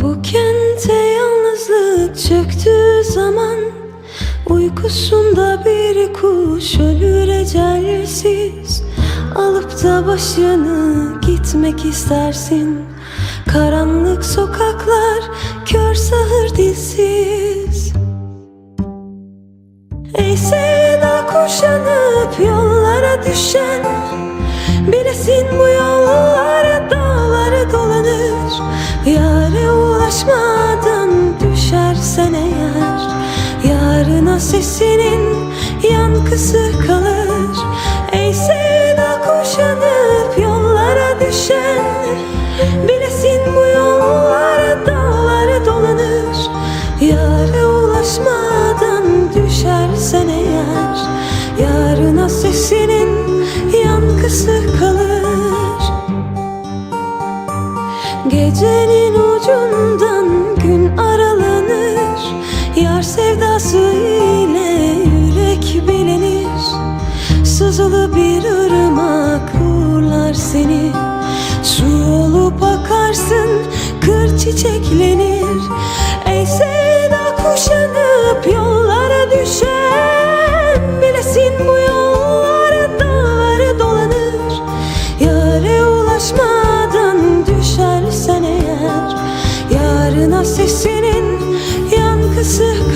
Cennete yalnızlık çöktüğü zaman. Uykusunda bir kuş ölür ecelsiz. Alıp da başını gitmek istersin. Karanlık sokaklar kör sahır dilsiz. Ey sevda kuşanıp yollara düşen Bilesin bu yollara dağları dolanır. Yâre ulaşmadan düşersen eğer. Yarına sesinin yankısı kalır. Ey sevda kuşanıp yollara düşen Bilesin bu yollara dağları dolanır. Yâre ulaşmadan düşersen eğer. Yarına sesinin yankısı kalır. Gecenin ucundan Yar sevdası ile yürek bilenir. Sızılı bir ırmak uğurlar seni. Su olup akarsın kır çiçeklenir. Ey sevda kuşanıp yollara düşen Bilesin bu yollara dağları dolanır. Yâre ulaşmadan düşersen eğer Yarına sesi ser